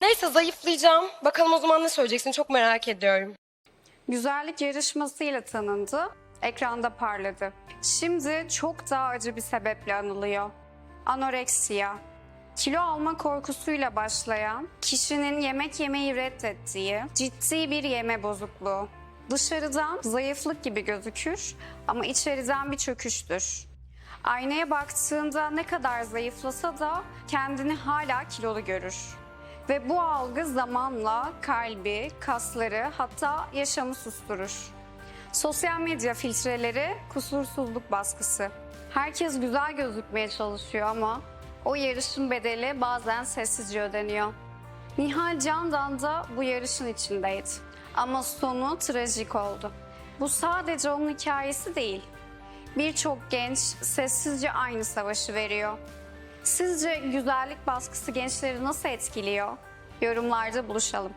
Neyse zayıflayacağım. Bakalım o zaman ne söyleyeceksin çok merak ediyorum. Güzellik yarışmasıyla tanındı, ekranda parladı. Şimdi çok daha acı bir sebeple anılıyor. Anoreksiya. Kilo alma korkusuyla başlayan, kişinin yemek yemeyi reddettiği ciddi bir yeme bozukluğu. Dışarıdan zayıflık gibi gözükür ama içeriden bir çöküştür. Aynaya baktığında ne kadar zayıflasa da kendini hala kilolu görür. Ve bu algı zamanla kalbi, kasları hatta yaşamı susturur. Sosyal medya filtreleri kusursuzluk baskısı. Herkes güzel gözükmeye çalışıyor ama o yarışın bedeli bazen sessizce ödeniyor. Nihal Candan da bu yarışın içindeydi. Ama sonu trajik oldu. Bu sadece onun hikayesi değil. Birçok genç sessizce aynı savaşı veriyor. Sizce güzellik baskısı gençleri nasıl etkiliyor? Yorumlarda buluşalım.